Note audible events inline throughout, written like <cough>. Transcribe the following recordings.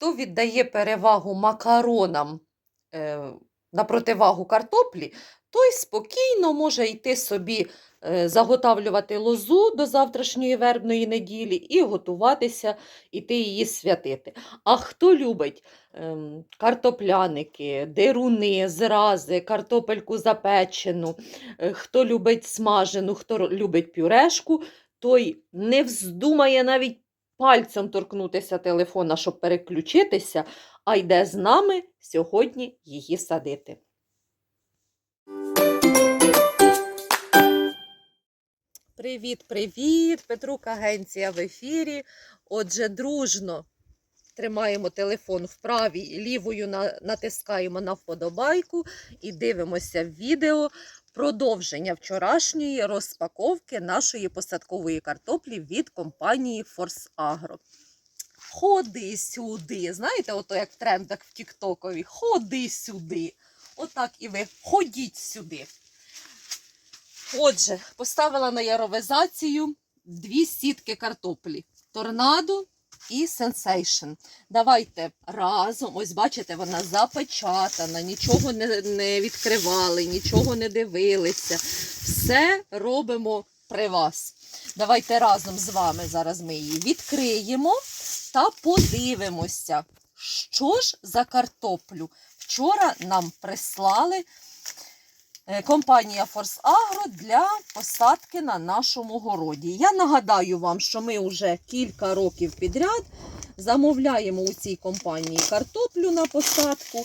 хто віддає перевагу макаронам е, на противагу картоплі, той спокійно може йти собі е, заготавлювати лозу до завтрашньої вербної неділі і готуватися, іти її святити. А хто любить ем, картопляники, деруни, зрази, картопельку запечену, е, хто любить смажену, хто любить пюрешку, той не вздумає навіть пальцем торкнутися телефона, щоб переключитися, а йде з нами сьогодні її садити. Привіт, привіт! Петрук Агенція в ефірі. Отже, дружно тримаємо телефон в правій, лівою натискаємо на вподобайку і дивимося відео продовження вчорашньої розпаковки нашої посадкової картоплі від компанії Agro. Ходи сюди. Знаєте, ото як в трендах в Тіктокові. Ходи сюди. Отак і ви ходіть сюди. Отже, поставила на яровизацію дві сітки картоплі: торнадо і сенсейшн. Давайте разом. Ось бачите, вона запечатана, нічого не, не відкривали, нічого не дивилися. Все робимо при вас. Давайте разом з вами зараз ми її відкриємо та подивимося, що ж за картоплю. Вчора нам прислали компанія Force Agro для посадки на нашому городі. Я нагадаю вам, що ми вже кілька років підряд замовляємо у цій компанії картоплю на посадку.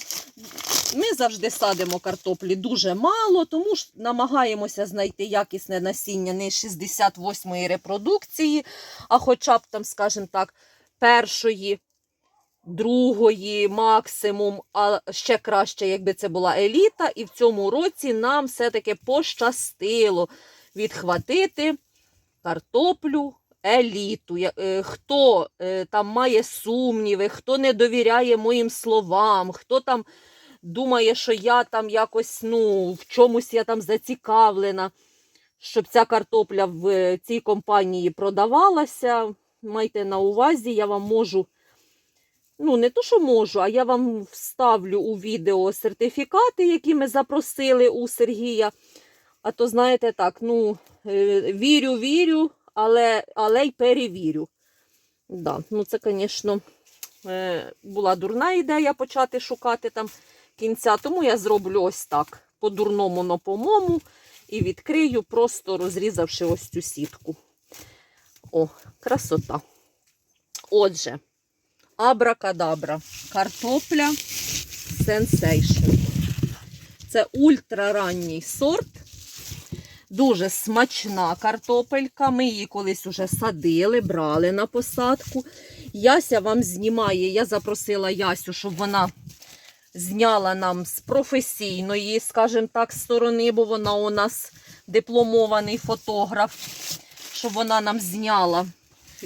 Ми завжди садимо картоплі дуже мало, тому ж намагаємося знайти якісне насіння не 68-ї репродукції, а хоча б там, скажімо так, першої, другої максимум, а ще краще, якби це була еліта. І в цьому році нам все-таки пощастило відхватити картоплю. Еліту, е, хто е, там має сумніви, хто не довіряє моїм словам, хто там думає, що я там якось ну, в чомусь я там зацікавлена, щоб ця картопля в е, цій компанії продавалася. Майте на увазі, я вам можу, ну не то, що можу, а я вам вставлю у відео сертифікати, які ми запросили у Сергія. А то, знаєте, так, ну, е, вірю, вірю, але, але й перевірю. Да, ну це, звісно, е, була дурна ідея почати шукати там кінця, тому я зроблю ось так, по-дурному, но по-мому, і відкрию, просто розрізавши ось цю сітку. О, красота. Отже, абракадабра, картопля Sensation. Це ультраранній сорт. Дуже смачна картопелька. Ми її колись уже садили, брали на посадку. Яся вам знімає. Я запросила Ясю, щоб вона зняла нам з професійної, скажімо так, сторони, бо вона у нас дипломований фотограф, щоб вона нам зняла.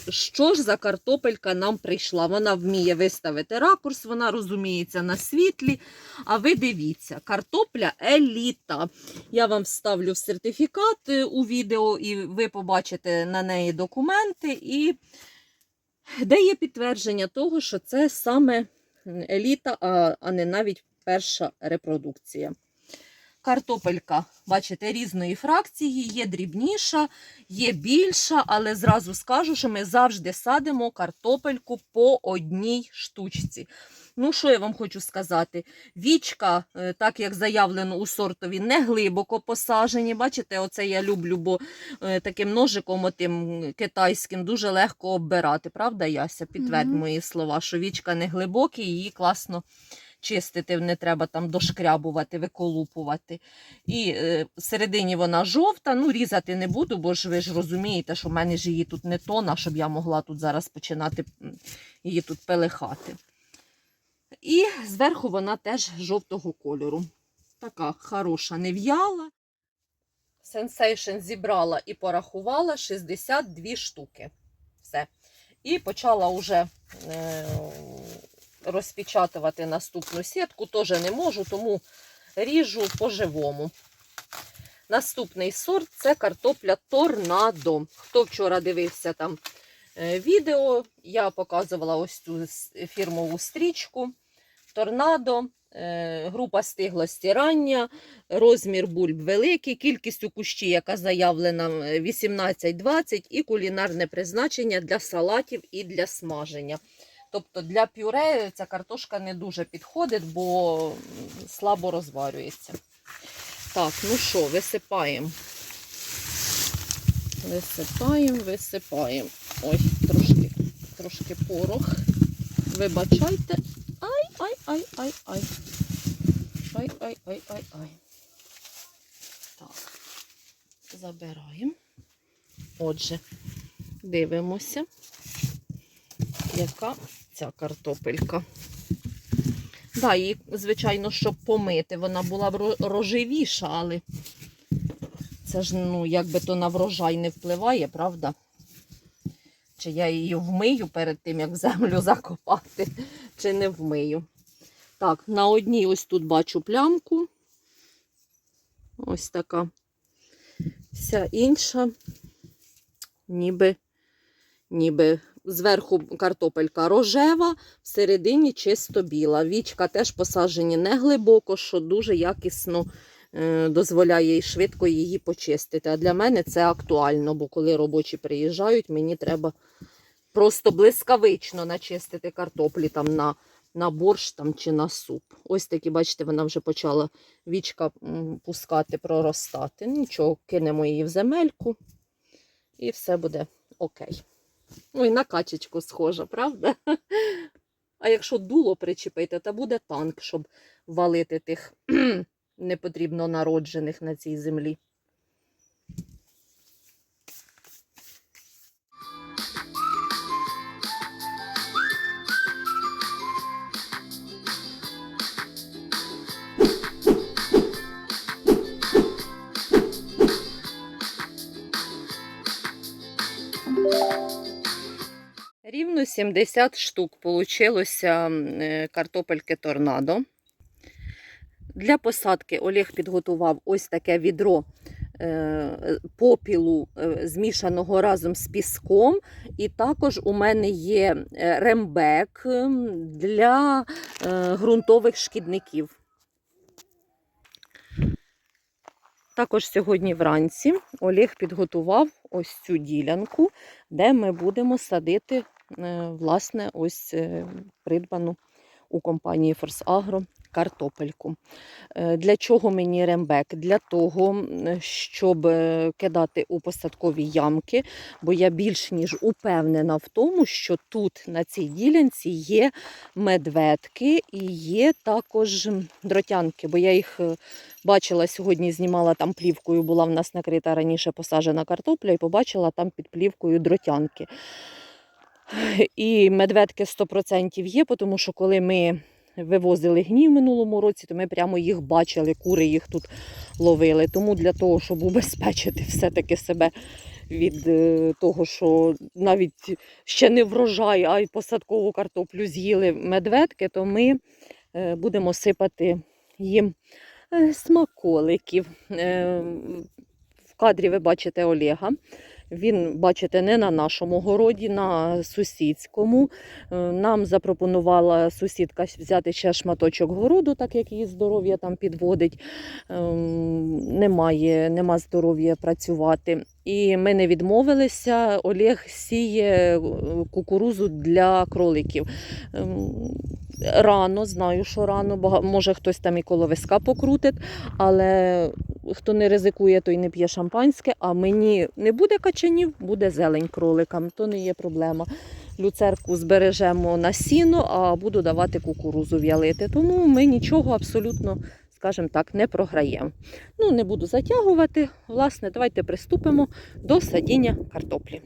Що ж за картопелька нам прийшла? Вона вміє виставити ракурс, вона розуміється на світлі. А ви дивіться, картопля еліта. Я вам вставлю сертифікат е, у відео, і ви побачите на неї документи, і де є підтвердження того, що це саме еліта, а, а не навіть перша репродукція. Картопелька, бачите, різної фракції, є дрібніша, є більша, але зразу скажу, що ми завжди садимо картопельку по одній штучці. Ну, що я вам хочу сказати? Вічка, е, так як заявлено у сортові, не глибоко посажені. Бачите, оце я люблю, бо е, таким ножиком отим китайським дуже легко оббирати. Правда, Яся? Підтвердь мої слова, що вічка не глибокі, її класно чистити, не треба там дошкрябувати, виколупувати. І е, всередині вона жовта, ну різати не буду, бо ж ви ж розумієте, що в мене ж її тут не тона, щоб я могла тут зараз починати її тут пелехати. І зверху вона теж жовтого кольору. Така хороша, нев'яла. Sensation зібрала і порахувала 62 штуки. Все. І почала вже е, розпечатувати наступну сітку. Теж не можу, тому ріжу по-живому. Наступний сорт це картопля торнадо. Хто вчора дивився там е, відео. Я показувала ось цю фірмову стрічку. Торнадо, е, група стиглості рання, розмір бульб великий, кількість у кущі, яка заявлена е, 18-20, і кулінарне призначення для салатів і для смаження. Тобто для пюре ця картошка не дуже підходить, бо слабо розварюється. Так, ну що, висипаємо. Висипаємо, висипаємо. Ой, трошки, трошки порох. Вибачайте. Ай, ай, ай, ай, ай. Ай, ай, ай, ай, ай. Так. Забираємо. Отже, дивимося, яка ця картопелька. Да, її, звичайно, щоб помити, вона була рожевіша, але це ж, ну, якби то на врожай не впливає, правда? Чи я її вмию перед тим, як землю <laughs> закопати, чи не вмию. Так, на одній ось тут бачу плямку. Ось така. Вся інша, ніби, ніби зверху картопелька рожева, всередині чисто біла. Вічка теж посаджені не глибоко, що дуже якісно е, дозволяє і швидко її почистити. А для мене це актуально, бо коли робочі приїжджають, мені треба просто блискавично начистити картоплі там на, на борщ там, чи на суп. Ось такі, бачите, вона вже почала вічка пускати, проростати. Нічого, кинемо її в земельку і все буде окей. Ну і на качечку схожа, правда? А якщо дуло причепити, то буде танк, щоб валити тих <clears throat> непотрібно народжених на цій землі. 70 штук получилося е, картопельки торнадо. Для посадки Олег підготував ось таке відро е, попілу, е, змішаного разом з піском. І також у мене є рембек для ґрунтових шкідників. Також сьогодні вранці Олег підготував ось цю ділянку, де ми будемо садити власне ось е, придбану у компанії Форс Агро картопельку. Е, Для чого мені рембек? Для того, щоб е, кидати у посадкові ямки, бо я більш ніж упевнена в тому, що тут на цій ділянці є медведки і є також дротянки, бо я їх е, бачила сьогодні, знімала там плівкою, була в нас накрита раніше посаджена картопля, і побачила там під плівкою дротянки. І медведки 100% є, тому що коли ми вивозили гнів минулому році, то ми прямо їх бачили, кури їх тут ловили. Тому для того, щоб убезпечити все-таки себе від е, того, що навіть ще не врожай, а й посадкову картоплю з'їли медведки, то ми е, будемо сипати їм е, смаколиків. В кадрі ви бачите Олега. Він, бачите, не на нашому городі, на сусідському. Е, Нам запропонувала сусідка взяти ще шматочок городу, так як її здоров'я там підводить. Ем, Немає, нема здоров'я працювати. І ми не відмовилися. Олег сіє е, кукурузу для кроликів. Рано, знаю, що рано, може хтось там і коловиска покрутить, але хто не ризикує, той не п'є шампанське, а мені не буде качанів, буде зелень кроликам, то не є проблема. Люцерку збережемо на сіно, а буду давати кукурузу в'ялити. Тому ми нічого абсолютно, скажімо так, не програємо. Ну, не буду затягувати. Власне, давайте приступимо до садіння картоплі.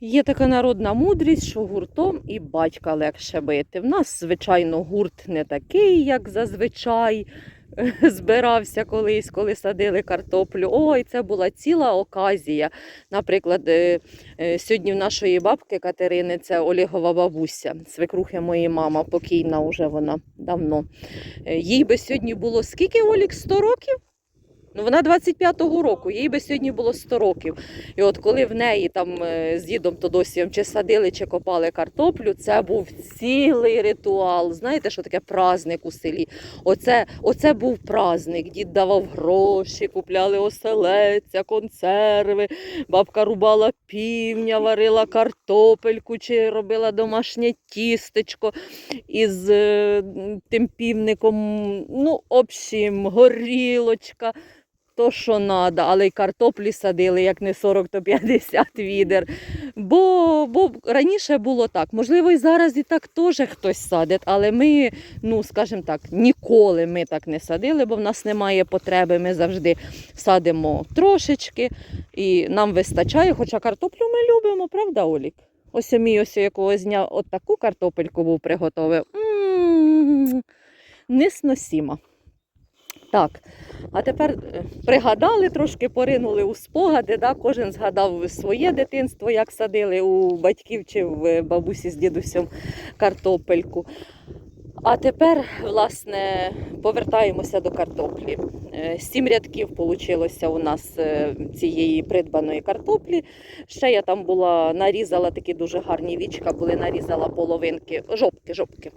Є така народна мудрість, що гуртом і батька легше бити. В нас, звичайно, гурт не такий, як зазвичай збирався колись, коли садили картоплю. Ой, це була ціла оказія. Наприклад, е, е, сьогодні в нашої бабки Катерини, це Олегова бабуся, свекрухи моєї мама, покійна вже вона давно. Е, Їй би сьогодні було скільки Олік? 100 років? Ну, вона 25-го року, їй би сьогодні було 100 років. І от коли в неї там е, з дідом Тодосієм чи садили, чи копали картоплю, це був цілий ритуал. Знаєте, що таке праздник у селі? Оце, оце був праздник. Дід давав гроші, купляли оселеця, консерви, бабка рубала півня, варила картопельку чи робила домашнє тістечко із е, тим півником. Ну, общем, горілочка. То, що треба, але й картоплі садили, як не 40, то 50 відер. Бо, бо раніше було так. Можливо, і зараз і так теж хтось садить, але ми, ну скажімо так, ніколи ми так не садили, бо в нас немає потреби. Ми завжди садимо трошечки і нам вистачає. Хоча картоплю ми любимо, правда, Олік? Ось мій ось якогось дня от таку картопельку був приготовив. М, Несносіма. Так, а тепер е, пригадали, трошки поринули у спогади. Да? Кожен згадав своє дитинство, як садили у батьків чи в бабусі з дідусем картопельку. А тепер, власне, повертаємося до картоплі. Е, Сім рядків вийшло у нас е, цієї придбаної картоплі. Ще я там була, нарізала такі дуже гарні вічка, були нарізала половинки, жопки, жопки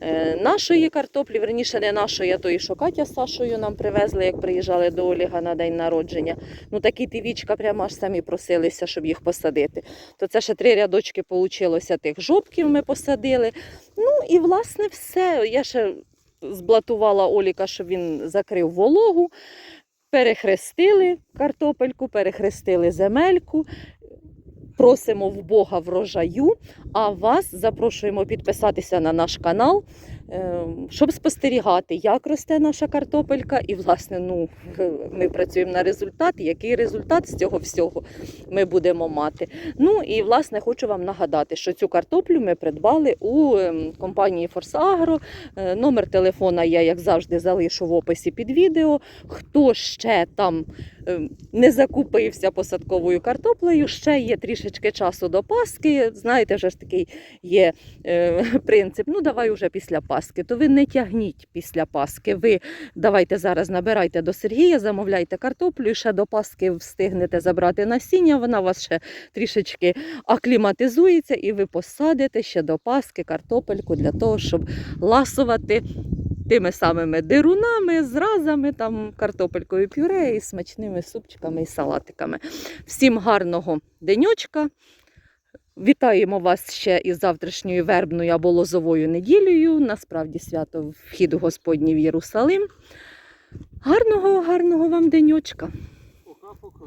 е, нашої картоплі, верніше не нашої, а тої, що Катя з Сашою нам привезли, як приїжджали до Оліга на день народження. Ну такі ті вічка прямо аж самі просилися, щоб їх посадити. То це ще три рядочки получилося тих жопків ми посадили. Ну і власне все. Я ще зблатувала Оліка, щоб він закрив вологу. Перехрестили картопельку, перехрестили земельку. Просимо в Бога врожаю, а вас запрошуємо підписатися на наш канал, щоб спостерігати, як росте наша картопелька. І, власне, ну, ми працюємо на результат. Який результат з цього всього ми будемо мати. Ну і власне хочу вам нагадати, що цю картоплю ми придбали у ем, компанії Форсагро. Е, Номер телефона я, як завжди, залишу в описі під відео. Хто ще там ем, не закупився посадковою картоплею, ще є трішечки часу до Паски. Знаєте, вже ж такий є е, <laughs> принцип. Ну, давай уже після Паски. То ви не тягніть після Паски. Ви давайте зараз набирайте до Сергія, замовляйте картоплю, і ще до Паски встигнете забрати насіння. Вона вас ще трішечки акліматизується, і ви посадите ще до Паски картопельку для того, щоб ласувати тими самими дирунами, зразами, там, картопелькою пюре і смачними супчиками і салатиками. Всім гарного деньочка. Вітаємо вас ще із завтрашньою вербною або лозовою неділею. Насправді свято вхіду Господній в Єрусалим. Гарного, гарного вам деньочка. Пока-пока.